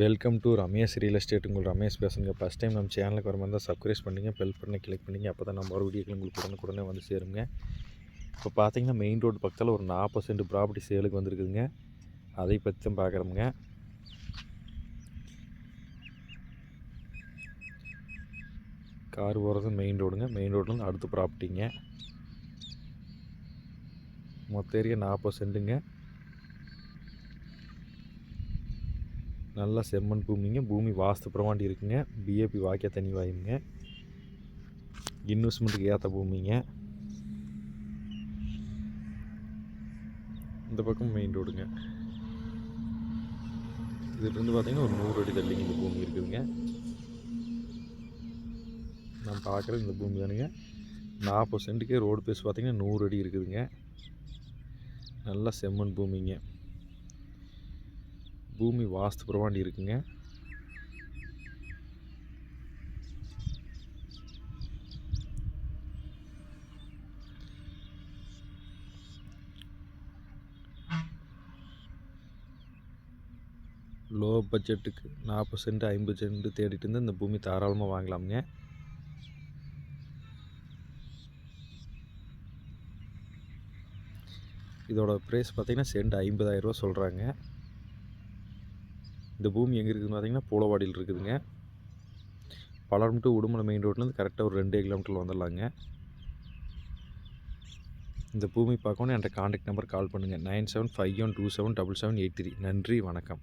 Welcome to Ramesh real estate உங்கள் ரமேஷ் பேசுங்க first time நம்ம சேனலுக்கு வர மாதிரி சப்ஸ்கிரைப் பண்ணிங்க பெல் பண்ணி கிளிக் பண்ணிங்க அப்போ தான் நம்ம ஒரு வீடியோக்கள் உங்களுக்கு உடனுக்குடனே வந்து சேருங்க. இப்போ பார்த்தீங்கன்னா மெயின் ரோடு பக்கத்தில் ஒரு நாற்பது சென்ட் ப்ராப்பர்ட்டி சேலுக்கு வந்திருக்குதுங்க. அதை பற்றி தான் பார்க்குறோமுங்க கார் போகிறது மெயின் ரோடுங்க மெயின் ரோட்லேருந்து அடுத்த ப்ராப்பர்ட்டிங்க மொத்த ஏரியா நாற்பது சென்ட்டுங்க நல்லா செம்மண் பூமிங்க பூமி வாஸ்து பிரமாண்டி இருக்குங்க பிஏபி வாக்கிய தனி வாயுங்க. இன்வெஸ்ட்மெண்ட்டுக்கு ஏற்ற பூமிங்க. இந்த பக்கம் மெயின் ரோடுங்க இதுலேருந்து பார்த்தீங்கன்னா ஒரு நூறு அடி தள்ளிங்க இந்த பூமி இருக்குதுங்க. நான் பார்க்குறது இந்த பூமி தானுங்க. நாற்பது சென்ட்டுக்கே ரோடு பேஸ் பார்த்தீங்கன்னா நூறு அடி இருக்குதுங்க. நல்லா செம்மண் பூமிங்க. பூமி வாஸ்து பிரமாண்டி இருக்குங்க. லோ பட்ஜெட்டுக்கு நாற்பது சென்ட் ஐம்பது சென்ட் தேடிட்டு இருந்து இந்த பூமி தாராளமாக வாங்கலாமுங்க. இதோட ப்ரைஸ் பார்த்தீங்கன்னா சென்ட் ஐம்பதாயிரரூவா சொல்கிறாங்க இந்த பூமி எங்கே இருக்குதுன்னு பார்த்தீங்கன்னா பூலவாடியில் இருக்குதுங்க. பலரும் டு உடுமலை மெயின் ரோட்லேருந்து கரெக்டாக ஒரு ரெண்டே கிலோமீட்டரில் வந்துடலாங்க. இந்த பூமி பார்க்கணும் என்கிட்ட காண்டாக்ட் நம்பர் கால் பண்ணுங்கள் nine seven five one two seven double seven eight three. நன்றி வணக்கம்.